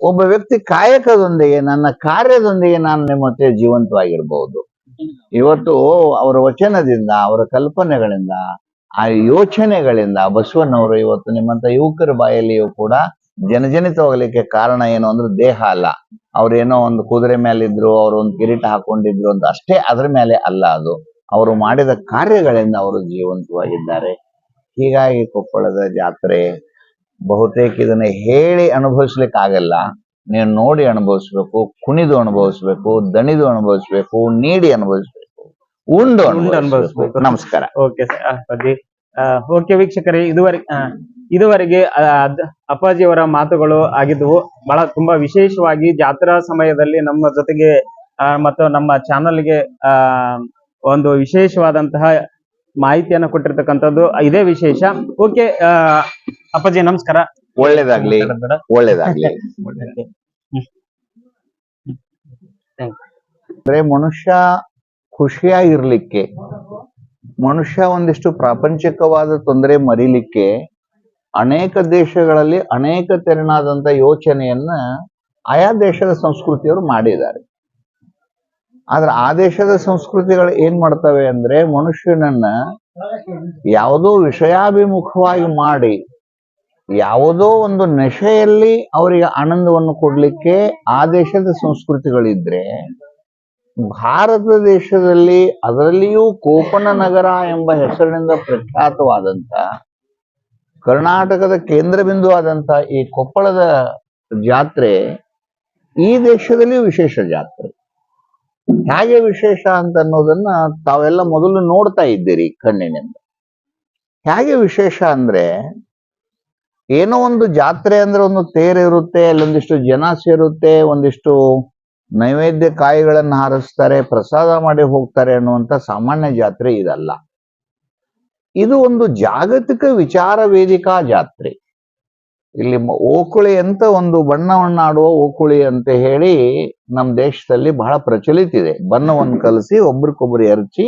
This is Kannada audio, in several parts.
ಒಬ್ಬ ವ್ಯಕ್ತಿ ಕಾಯಕದೊಂದಿಗೆ, ನನ್ನ ಕಾರ್ಯದೊಂದಿಗೆ ನಾನು ನಿಮ್ಮ ಹತ್ರ ಜೀವಂತವಾಗಿರ್ಬಹುದು ಇವತ್ತು ಅವರ ವಚನದಿಂದ, ಅವರ ಕಲ್ಪನೆಗಳಿಂದ, ಆ ಯೋಚನೆಗಳಿಂದ ಬಸವಣ್ಣವರು ಇವತ್ತು ನಿಮ್ಮಂತ ಯುವಕರ ಬಾಯಲ್ಲಿಯೂ ಕೂಡ ಜನಜನಿತವಾಗಲಿಕ್ಕೆ ಕಾರಣ ಏನು ಅಂದ್ರೆ ದೇಹ ಅಲ್ಲ. ಅವ್ರೇನೋ ಒಂದು ಕುದುರೆ ಮೇಲೆ ಇದ್ರು ಅವ್ರು ಒಂದು ಕಿರೀಟ ಹಾಕೊಂಡಿದ್ರು ಅಂತ ಅಷ್ಟೇ ಅದ್ರ ಮೇಲೆ ಅಲ್ಲ ಅದು. ಅವರು ಮಾಡಿದ ಕಾರ್ಯಗಳಿಂದ ಅವರು ಜೀವಂತವಾಗಿದ್ದಾರೆ. ಹೀಗಾಗಿ ಕೊಪ್ಪಳದ ಜಾತ್ರೆ ಬಹುತೇಕ ಇದನ್ನ ಹೇಳಿ ಅನುಭವಿಸ್ಲಿಕ್ಕೆ ಆಗಲ್ಲ ನೀವು ನೋಡಿ ಅನುಭವಿಸ್ಬೇಕು ಕುಣಿದು ಅನುಭವಿಸ್ಬೇಕು ದಣಿದು ಅನುಭವಿಸ್ಬೇಕು ನೀಡಿ ಅನುಭವಿಸ್ಬೇಕು ಉಂಡು ಅನುಭವಿಸ್ಬೇಕು. ನಮಸ್ಕಾರ. ಓಕೆ ಅಪ್ಪಾಜಿ ಓಕೆ ವೀಕ್ಷಕರೇ ಇದುವರೆಗೆ ಇದುವರೆಗೆ ಅಪ್ಪಾಜಿಯವರ ಮಾತುಗಳು ಆಗಿದ್ದವು ಬಹಳ ತುಂಬಾ ವಿಶೇಷವಾಗಿ ಜಾತ್ರಾ ಸಮಯದಲ್ಲಿ ನಮ್ಮ ಜೊತೆಗೆ ಮತ್ತು ನಮ್ಮ ಚಾನಲ್ಗೆ ಆ ಒಂದು ವಿಶೇಷವಾದಂತಹ ಮಾಹಿತಿಯನ್ನ ಕೊಟ್ಟಿರ್ತಕ್ಕಂಥದ್ದು ಇದೇ ವಿಶೇಷ. ಓಕೆ ಅಪ್ಪಾಜಿ ನಮಸ್ಕಾರ. ಒಳ್ಳೇದಾಗ್ಲಿ. ಒಳ್ಳೇದಾಗ್ಲಿ. ಅಂದ್ರೆ ಮನುಷ್ಯ ಖುಷಿಯಾಗಿರ್ಲಿಕ್ಕೆ ಮನುಷ್ಯ ಒಂದಿಷ್ಟು ಪ್ರಾಪಂಚಿಕವಾದ ತೊಂದರೆ ಮರಿಲಿಕ್ಕೆ ಅನೇಕ ದೇಶಗಳಲ್ಲಿ ಅನೇಕ ತೆರನಾದಂತ ಯೋಚನೆಯನ್ನ ಆಯಾ ದೇಶದ ಸಂಸ್ಕೃತಿಯವರು ಮಾಡಿದ್ದಾರೆ. ಆದ್ರೆ ಆ ದೇಶದ ಸಂಸ್ಕೃತಿಗಳು ಏನ್ ಮಾಡ್ತವೆ ಅಂದ್ರೆ ಮನುಷ್ಯನನ್ನ ಯಾವುದೋ ವಿಷಯಾಭಿಮುಖವಾಗಿ ಮಾಡಿ, ಯಾವುದೋ ಒಂದು ನೆಶೆಯಲ್ಲಿ ಅವರಿಗೆ ಆನಂದವನ್ನು ಕೊಡ್ಲಿಕ್ಕೆ ಆ ದೇಶದ ಸಂಸ್ಕೃತಿಗಳಿದ್ರೆ, ಭಾರತ ದೇಶದಲ್ಲಿ ಅದರಲ್ಲಿಯೂ ಕೋಪನ ನಗರ ಎಂಬ ಹೆಸರಿನಿಂದ ಪ್ರಖ್ಯಾತವಾದಂತ, ಕರ್ನಾಟಕದ ಕೇಂದ್ರ ಬಿಂದುವಾದಂತ ಈ ಕೊಪ್ಪಳದ ಜಾತ್ರೆ ಈ ದೇಶದಲ್ಲಿಯೂ ವಿಶೇಷ ಜಾತ್ರೆ. ಹೇಗೆ ವಿಶೇಷ ಅಂತ ಅನ್ನೋದನ್ನ ತಾವೆಲ್ಲ ಮೊದಲು ನೋಡ್ತಾ ಇದ್ದೀರಿ ಕಣ್ಣಿನಿಂದ. ಹೇಗೆ ವಿಶೇಷ ಅಂದ್ರೆ ಏನೋ ಒಂದು ಜಾತ್ರೆ ಅಂದ್ರೆ ಒಂದು ತೇರು ಇರುತ್ತೆ, ಅಲ್ಲೊಂದಿಷ್ಟು ಜನ ಸೇರುತ್ತೆ, ಒಂದಿಷ್ಟು ನೈವೇದ್ಯ ಕಾಯಿಗಳನ್ನ ಹಾರಿಸ್ತಾರೆ, ಪ್ರಸಾದ ಮಾಡಿ ಹೋಗ್ತಾರೆ ಅನ್ನುವಂತ ಸಾಮಾನ್ಯ ಜಾತ್ರೆ ಇದಲ್ಲ. ಇದು ಒಂದು ಜಾಗತಿಕ ವಿಚಾರ ವೇದಿಕಾ ಜಾತ್ರೆ. ಇಲ್ಲಿ ಓಕುಳಿ ಅಂತ ಒಂದು ಬಣ್ಣವನ್ನಾಡುವ ಓಕುಳಿ ಅಂತ ಹೇಳಿ ನಮ್ಮ ದೇಶದಲ್ಲಿ ಬಹಳ ಪ್ರಚಲಿತ ಇದೆ. ಬಣ್ಣವನ್ನು ಕಲಸಿ ಒಬ್ರಿಗೊಬ್ರು ಎರಚಿ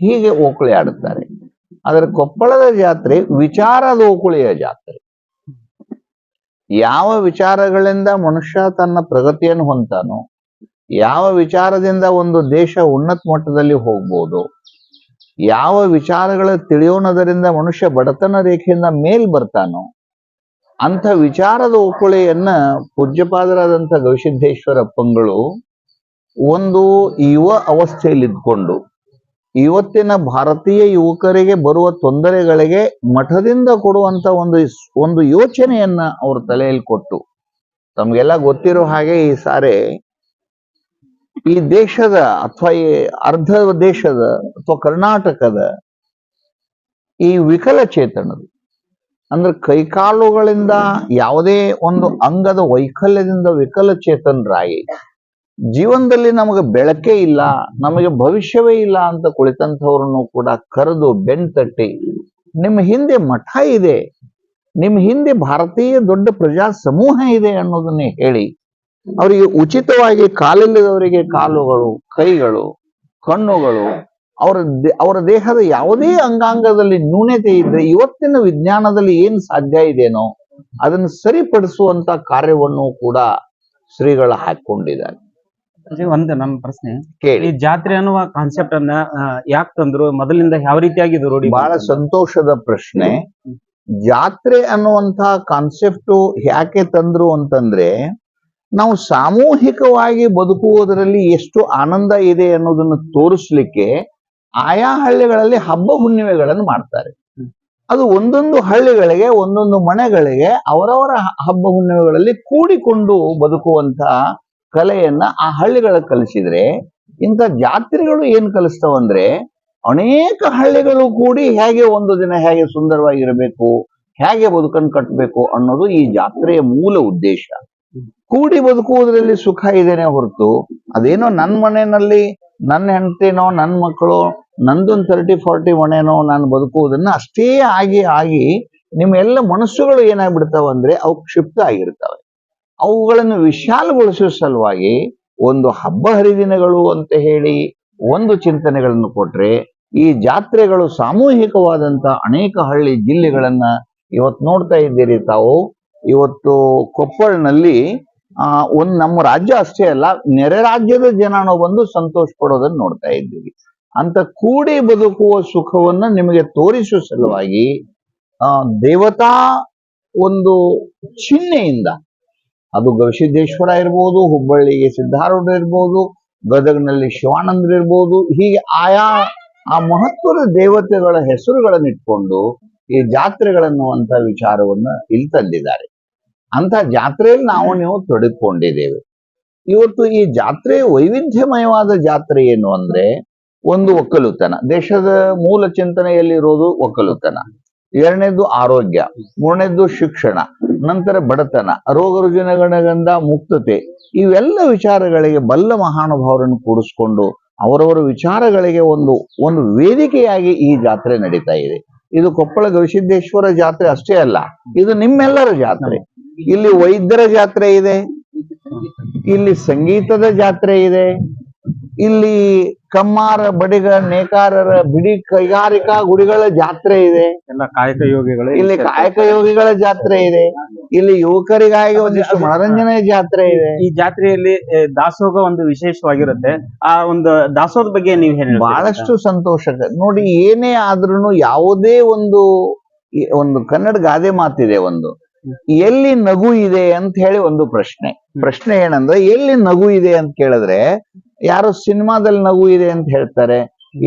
ಹೀಗೆ ಓಕುಳಿ ಆಡುತ್ತಾರೆ. ಆದರೆ ಕೊಪ್ಪಳದ ಜಾತ್ರೆ ವಿಚಾರದ ಓಕುಳಿಯ ಜಾತ್ರೆ. ಯಾವ ವಿಚಾರಗಳಿಂದ ಮನುಷ್ಯ ತನ್ನ ಪ್ರಗತಿಯನ್ನು ಹೊಂತಾನೋ ಯಾವ ವಿಚಾರದಿಂದ ಒಂದು ದೇಶ ಉನ್ನತ ಮಟ್ಟದಲ್ಲಿ ಹೋಗ್ಬೋದು ಯಾವ ವಿಚಾರಗಳ ತಿಳಿಯೋನದರಿಂದ ಮನುಷ್ಯ ಬಡತನ ರೇಖೆಯಿಂದ ಮೇಲ್ ಬರ್ತಾನೋ ಅಂಥ ವಿಚಾರದ ಉಕುಳೆಯನ್ನ ಪೂಜ್ಯಪಾದರಾದಂಥ ಗವಿಸಿದ್ಧೇಶ್ವರ ಅಪ್ಪಂಗಳು ಒಂದು ಯುವ ಅವಸ್ಥೆಯಲ್ಲಿ ಇದ್ಕೊಂಡು ಇವತ್ತಿನ ಭಾರತೀಯ ಯುವಕರಿಗೆ ಬರುವ ತೊಂದರೆಗಳಿಗೆ ಮಠದಿಂದ ಕೊಡುವಂತ ಒಂದು ಒಂದು ಯೋಚನೆಯನ್ನ ಅವ್ರ ತಲೆಯಲ್ಲಿ ಕೊಟ್ಟು, ತಮ್ಗೆಲ್ಲ ಗೊತ್ತಿರೋ ಹಾಗೆ ಈ ಸಾರೆ ಈ ದೇಶದ ಅಥವಾ ಈ ಅರ್ಧ ದೇಶದ ಅಥವಾ ಕರ್ನಾಟಕದ ಈ ವಿಕಲಚೇತನರು ಅಂದ್ರೆ ಕೈಕಾಲುಗಳಿಂದ ಯಾವುದೇ ಒಂದು ಅಂಗದ ವೈಕಲ್ಯದಿಂದ ವಿಕಲಚೇತನರಾಗಿ ಜೀವನದಲ್ಲಿ ನಮಗೆ ಬೆಳಕೇ ಇಲ್ಲ, ನಮಗೆ ಭವಿಷ್ಯವೇ ಇಲ್ಲ ಅಂತ ಕುಳಿತಂಥವ್ರನ್ನು ಕೂಡ ಕರೆದು ಬೆನ್ ತಟ್ಟಿ ನಿಮ್ಮ ಹಿಂದೆ ಮಠ ಇದೆ, ನಿಮ್ಮ ಹಿಂದೆ ಭಾರತೀಯ ದೊಡ್ಡ ಪ್ರಜಾ ಸಮೂಹ ಇದೆ ಅನ್ನೋದನ್ನೇ ಹೇಳಿ, ಅವರಿಗೆ ಉಚಿತವಾಗಿ ಕಾಲಿಲ್ಲದವರಿಗೆ ಕಾಲುಗಳು, ಕೈಗಳು, ಕಣ್ಣುಗಳು ಅವರ ಅವರ ದೇಹದ ಯಾವುದೇ ಅಂಗಾಂಗದಲ್ಲಿ ನ್ಯೂನತೆ ಇದ್ರೆ ಇವತ್ತಿನ ವಿಜ್ಞಾನದಲ್ಲಿ ಏನ್ ಸಾಧ್ಯ ಇದೆನೋ ಅದನ್ನು ಸರಿಪಡಿಸುವಂತ ಕಾರ್ಯವನ್ನು ಕೂಡ ಶ್ರೀಗಳು ಹಾಕೊಂಡಿದ್ದಾರೆ ಒಂದು ನಮ್ಮ ಪ್ರಶ್ನೆ. ಕೇಳಿ. ಈ ಜಾತ್ರೆ ಅನ್ನುವ ಕಾನ್ಸೆಪ್ಟ್ ಅನ್ನ ಯಾಕೆ ತಂದ್ರು? ಮೊದಲಿಂದ ಯಾವ ರೀತಿಯಾಗಿ ರೂಢಿ ಬಹಳ ಸಂತೋಷದ ಪ್ರಶ್ನೆ. ಜಾತ್ರೆ ಅನ್ನುವಂತ ಕಾನ್ಸೆಪ್ಟ್ ಯಾಕೆ ತಂದ್ರು ಅಂತಂದ್ರೆ ನಾವು ಸಾಮೂಹಿಕವಾಗಿ ಬದುಕುವುದರಲ್ಲಿ ಎಷ್ಟು ಆನಂದ ಇದೆ ಅನ್ನೋದನ್ನು ತೋರಿಸ್ಲಿಕ್ಕೆ ಆಯಾ ಹಳ್ಳಿಗಳಲ್ಲಿ ಹಬ್ಬ ಹುಣ್ಣಿಮೆಗಳನ್ನು ಮಾಡ್ತಾರೆ. ಅದು ಒಂದೊಂದು ಹಳ್ಳಿಗಳಿಗೆ, ಒಂದೊಂದು ಮನೆಗಳಿಗೆ ಅವರವರ ಹಬ್ಬ ಹುಣ್ಣಿಮೆಗಳಲ್ಲಿ ಕೂಡಿಕೊಂಡು ಬದುಕುವಂತ ಕಲೆಯನ್ನ ಆ ಹಳ್ಳಿಗಳ ಕಲಿಸಿದ್ರೆ, ಇಂಥ ಜಾತ್ರೆಗಳು ಏನ್ ಕಲಿಸ್ತಾವಂದ್ರೆ ಅನೇಕ ಹಳ್ಳಿಗಳು ಕೂಡಿ ಹೇಗೆ ಒಂದು ದಿನ ಹೇಗೆ ಸುಂದರವಾಗಿರಬೇಕು, ಹೇಗೆ ಬದುಕನ್ನು ಕಟ್ಟಬೇಕು ಅನ್ನೋದು ಈ ಜಾತ್ರೆಯ ಮೂಲ ಉದ್ದೇಶ. ಕೂಡಿ ಬದುಕುವುದರಲ್ಲಿ ಸುಖ ಇದೇನೆ ಹೊರತು, ಅದೇನೋ ನನ್ನ ಮನೆಯಲ್ಲಿ ನನ್ನ ಹೆಂಡತಿನೋ ನನ್ನ ಮಕ್ಕಳು ನಂದೊಂದು ತರ್ಟಿ ಫಾರ್ಟಿ ಮನೆನೋ ನಾನು ಬದುಕುವುದನ್ನು ಅಷ್ಟೇ ಆಗಿ ಆಗಿ ನಿಮ್ಮ ಎಲ್ಲ ಮನಸ್ಸುಗಳು ಏನಾಗ್ಬಿಡ್ತಾವೆ ಅಂದ್ರೆ ಅವು ಕ್ಷಿಪ್ತ ಆಗಿರ್ತವೆ. ಅವುಗಳನ್ನು ವಿಶಾಲಗೊಳಿಸುವ ಸಲುವಾಗಿ ಒಂದು ಹಬ್ಬ ಹರಿದಿನಗಳು ಅಂತ ಹೇಳಿ ಒಂದು ಚಿಂತನೆಗಳನ್ನು ಕೊಟ್ರೆ ಈ ಜಾತ್ರೆಗಳು ಸಾಮೂಹಿಕವಾದಂತ ಅನೇಕ ಹಳ್ಳಿ ಜಿಲ್ಲೆಗಳನ್ನು ಇವತ್ತು ನೋಡ್ತಾ ಇದ್ದೀರಿ ತಾವು. ಇವತ್ತು ಕೊಪ್ಪಳ್ನಲ್ಲಿ ಒಂದ್ ನಮ್ಮ ರಾಜ್ಯ ಅಷ್ಟೇ ಅಲ್ಲ, ನೆರೆ ರಾಜ್ಯದ ಜನ ನಾವು ಬಂದು ಸಂತೋಷ ಪಡೋದನ್ನ ನೋಡ್ತಾ ಇದ್ದೀವಿ. ಅಂತ ಕೂಡಿ ಬದುಕುವ ಸುಖವನ್ನ ನಿಮಗೆ ತೋರಿಸುವ ಸಲುವಾಗಿ, ಆ ದೇವತಾ ಒಂದು ಚಿಹ್ನೆಯಿಂದ, ಅದು ಗವಿಸಿದ್ದೇಶ್ವರ ಇರ್ಬೋದು, ಹುಬ್ಬಳ್ಳಿಗೆ ಸಿದ್ಧಾರೂಢ ಇರ್ಬೋದು, ಗದಗ್ನಲ್ಲಿ ಶಿವಾನಂದ್ರ ಇರ್ಬೋದು, ಹೀಗೆ ಆಯಾ, ಆ ಮಹತ್ವದ ದೇವತೆಗಳ ಹೆಸರುಗಳನ್ನಿಟ್ಕೊಂಡು ಈ ಜಾತ್ರೆಗಳನ್ನುವಂತ ವಿಚಾರವನ್ನ ಇಲ್ಲಿ ತಂದಿದ್ದಾರೆ. ಅಂತ ಜಾತ್ರೆಯಲ್ಲಿ ನಾವು ನೀವು ತೊಡಗಿಕೊಂಡಿದ್ದೇವೆ. ಇವತ್ತು ಈ ಜಾತ್ರೆ ವೈವಿಧ್ಯಮಯವಾದ ಜಾತ್ರೆ ಏನು ಅಂದ್ರೆ ಒಂದು ಒಕ್ಕಲುತನ. ದೇಶದ ಮೂಲ ಚಿಂತನೆಯಲ್ಲಿರೋದು ಒಕ್ಕಲುತನ. ಎರಡನೇದು ಆರೋಗ್ಯ ಮೂರನೇದು ಶಿಕ್ಷಣ, ನಂತರ ಬಡತನ, ರೋಗ ರುಜಿನಗಳಿಂದ ಮುಕ್ತತೆ. ಇವೆಲ್ಲ ವಿಚಾರಗಳಿಗೆ ಬಲ್ಲ ಮಹಾನುಭಾವರನ್ನು ಕೂಡಿಸ್ಕೊಂಡು ಅವರವರ ವಿಚಾರಗಳಿಗೆ ಒಂದು ಒಂದು ವೇದಿಕೆಯಾಗಿ ಈ ಜಾತ್ರೆ ನಡೀತಾ ಇದೆ. ಇದು ಕೊಪ್ಪಳ ಗವಿಸಿದ್ದೇಶ್ವರ ಜಾತ್ರೆ ಅಷ್ಟೇ ಅಲ್ಲ, ಇದು ನಿಮ್ಮೆಲ್ಲರ ಜಾತ್ರೆ. ಇಲ್ಲಿ ವೈದ್ಯರ ಜಾತ್ರೆ ಇದೆ, ಇಲ್ಲಿ ಸಂಗೀತದ ಜಾತ್ರೆ ಇದೆ. ಇಲ್ಲಿ ಕಮ್ಮಾರ ಬಡಿಗ ನೇಕಾರರ ಬಿಡಿ ಕೈಗಾರಿಕಾ ಗುಡಿಗಳ ಜಾತ್ರೆ ಇದೆ. ಎಲ್ಲ ಕಾಯಕ ಯೋಗಿಗಳು ಇಲ್ಲಿ ಕಾಯಕ ಯೋಗಿಗಳ ಜಾತ್ರೆ ಇದೆ. ಇಲ್ಲಿ ಯುವಕರಿಗಾಗಿ ಒಂದಿಷ್ಟು ಮನರಂಜನೆ ಜಾತ್ರೆ ಇದೆ. ಈ ಜಾತ್ರೆಯಲ್ಲಿ ದಾಸೋಹ ಒಂದು ವಿಶೇಷವಾಗಿರುತ್ತೆ. ಆ ಒಂದು ದಾಸೋಹದ ಬಗ್ಗೆ ನೀವು ಹೇಳಿ? ಬಹಳಷ್ಟು ಸಂತೋಷಕ. ನೋಡಿ ಏನೇ ಆದ್ರೂ ಯಾವುದೇ ಒಂದು ಒಂದು ಕನ್ನಡ ಗಾದೆ ಮಾತಿದೆ ಒಂದು. ಎಲ್ಲಿ ನಗು ಇದೆ ಅಂತ ಹೇಳಿ ಒಂದು ಪ್ರಶ್ನೆ. ಪ್ರಶ್ನೆ ಏನಂದ್ರೆ ಎಲ್ಲಿ ನಗು ಇದೆ ಅಂತ ಕೇಳಿದ್ರೆ ಯಾರೋ ಸಿನಿಮಾದಲ್ಲಿ ನಗು ಇದೆ ಅಂತ ಹೇಳ್ತಾರೆ,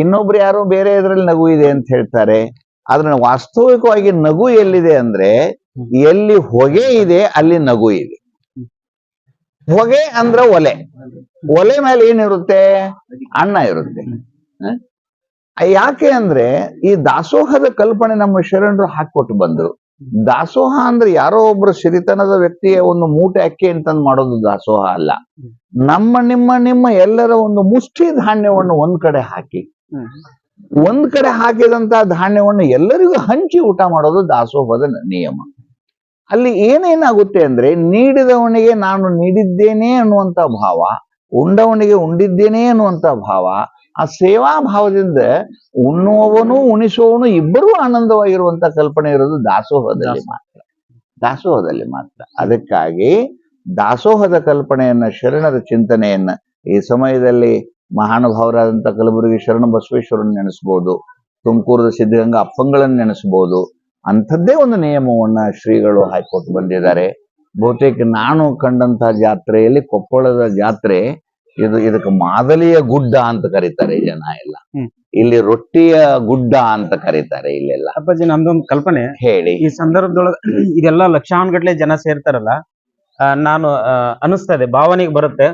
ಇನ್ನೊಬ್ರು ಯಾರು ಬೇರೆ ಇದ್ರಲ್ಲಿ ನಗು ಇದೆ ಅಂತ ಹೇಳ್ತಾರೆ, ಆದ್ರೆ ವಾಸ್ತವಿಕವಾಗಿ ನಗು ಎಲ್ಲಿದೆ ಅಂದ್ರೆ ಎಲ್ಲಿ ಹೊಗೆ ಇದೆ ಅಲ್ಲಿ ನಗು ಇದೆ. ಹೊಗೆ ಅಂದ್ರೆ ಒಲೆ. ಒಲೆ ಮೇಲೆ ಏನಿರುತ್ತೆ ಅಣ್ಣ ಇರುತ್ತೆ? ಯಾಕೆ ಅಂದ್ರೆ ಈ ದಾಸೋಹದ ಕಲ್ಪನೆ ನಮ್ಮ ಶರಣರು ಹಾಕೊಟ್ಟು ಬಂದ್ರು. ದಾಸೋಹ ಅಂದ್ರೆ ಯಾರೋ ಒಬ್ರು ಸಿರಿತನದ ವ್ಯಕ್ತಿಯ ಒಂದು ಮೂಟೆ ಅಕ್ಕಿ ಅಂತಂದ್ ಮಾಡೋದು ದಾಸೋಹ ಅಲ್ಲ. ನಮ್ಮ ನಿಮ್ಮ ನಿಮ್ಮ ಎಲ್ಲರ ಒಂದು ಮುಷ್ಟಿ ಧಾನ್ಯವನ್ನು ಒಂದ್ ಕಡೆ ಹಾಕಿ. ಒಂದ್ ಕಡೆ ಹಾಕಿದಂತ ಧಾನ್ಯವನ್ನು ಎಲ್ಲರಿಗೂ ಹಂಚಿ ಊಟ ಮಾಡೋದು ದಾಸೋಹದ ನಿಯಮ. ಅಲ್ಲಿ ಏನೇನಾಗುತ್ತೆ ಅಂದ್ರೆ ನೀಡಿದವನಿಗೆ ನಾನು ನೀಡಿದ್ದೇನೆ ಅನ್ನುವಂತ ಭಾವ ಉಂಡವನಿಗೆ ಉಂಡಿದ್ದೇನೆ ಅನ್ನುವಂತ ಭಾವ ಆ ಸೇವಾ ಭಾವದಿಂದ ಉಣ್ಣುವವನು ಉಣಿಸುವವನು ಇಬ್ಬರೂ ಆನಂದವಾಗಿರುವಂತ ಕಲ್ಪನೆ ಇರೋದು ದಾಸೋಹದಲ್ಲಿ ಮಾತ್ರ. ದಾಸೋಹದಲ್ಲಿ ಮಾತ್ರ. ಅದಕ್ಕಾಗಿ ದಾಸೋಹದ ಕಲ್ಪನೆಯನ್ನ ಶರಣರ ಚಿಂತನೆಯನ್ನ ಈ ಸಮಯದಲ್ಲಿ ಮಹಾನುಭಾವರಾದಂತ ಕಲಬುರಗಿ ಶರಣ ಬಸವೇಶ್ವರನ್ನ ನೆನೆಸ್ಬೋದು ತುಮಕೂರದ ಸಿದ್ಧಗಂಗಾ ಅಪ್ಪಂಗಳನ್ನ ನೆನೆಸ್ಬೋದು. ಅಂಥದ್ದೇ ಒಂದು ನಿಯಮವನ್ನ ಶ್ರೀಗಳು ಹಾಕೊಟ್ಟು ಬಂದಿದ್ದಾರೆ. ಬಹುತೇಕ ನಾನು ಕಂಡಂತಹ ಜಾತ್ರೆಯಲ್ಲಿ ಕೊಪ್ಪಳದ ಜಾತ್ರೆ ಇದು ಇದಕ್ಕೆ ಮಾದಲಿಯ ಗುಡ್ಡ ಅಂತ ಕರೀತಾರೆ ಜನ ಎಲ್ಲ. ಇಲ್ಲಿ ರೊಟ್ಟಿಯ ಗುಡ್ಡ ಅಂತ ಕರೀತಾರೆ ಇಲ್ಲೆಲ್ಲ. ಅಪ್ಪಾಜಿ ನಮ್ದೊಂದು ಕಲ್ಪನೆ. ಹೇಳಿ. ಈ ಸಂದರ್ಭದೊಳಗ ಇದೆಲ್ಲ ಲಕ್ಷಾನ್ಗಟ್ಲೆ ಜನ ಸೇರ್ತಾರಲ್ಲ ಆ, ನಾನು ಅನಿಸ್ತದೆ ಭಾವನೆಗೆ ಬರುತ್ತೆ.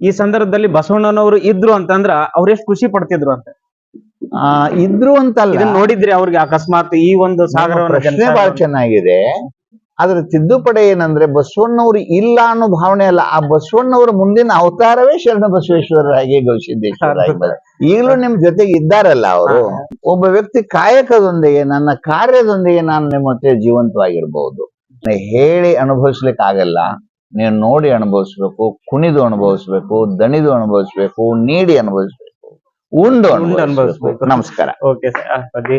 ಈ ಸಂದರ್ಭದಲ್ಲಿ ಬಸವಣ್ಣನವರು ಇದ್ರು ಅಂತಂದ್ರ ಅವ್ರ ಎಷ್ಟು ಖುಷಿ ಪಡ್ತಿದ್ರು ಅಂತ. ಆ ಇದ್ರು ಅಂತಲ್ಲ. ಇದನ್ನ ನೋಡಿದ್ರೆ ಅವ್ರಿಗೆ ಅಕಸ್ಮಾತ್ ಈ ಒಂದು ಸಾಗರವನ್ನ ಸಾಗರವನ್ನು ಪ್ರಶ್ನೆ ಬಹಳ ಜನಸಾಗರವನ್ನು- ಚೆನ್ನಾಗಿದೆ. ಆದ್ರೆ ತಿದ್ದುಪಡಿ ಏನಂದ್ರೆ ಬಸವಣ್ಣವ್ರು ಇಲ್ಲ ಅನ್ನೋ ಭಾವನೆ ಅಲ್ಲ. ಆ ಬಸವಣ್ಣವ್ರ ಮುಂದಿನ ಅವತಾರವೇ ಶರಣ ಬಸವೇಶ್ವರರಾಗಿ ಗೌಸಿದ್ದೇಶ್ವರರಾಗಿ ಈಗಲೂ ನಿಮ್ ಜೊತೆಗೆ ಇದ್ದಾರಲ್ಲ ಅವರು. ಒಬ್ಬ ವ್ಯಕ್ತಿ ಕಾಯಕದೊಂದಿಗೆ ನನ್ನ ಕಾರ್ಯದೊಂದಿಗೆ ನಾನು ನಿಮ್ಮ ಹತ್ರ ಜೀವಂತವಾಗಿರ್ಬಹುದು ಹೇಳಿ ಅನುಭವಿಸ್ಲಿಕ್ಕೆ ಆಗಲ್ಲ ನೀವು ನೋಡಿ ಅನುಭವಿಸ್ಬೇಕು ಕುಣಿದು ಅನುಭವಿಸ್ಬೇಕು ದಣಿದು ಅನುಭವಿಸ್ಬೇಕು ನೀಡಿ ಅನುಭವಿಸ್ಬೇಕು ಉಂಡು ಅನುಭವಿಸ್ಬೇಕು. ನಮಸ್ಕಾರ. ಓಕೆ ಸರ್ ಅಪ್ಪಾಜಿ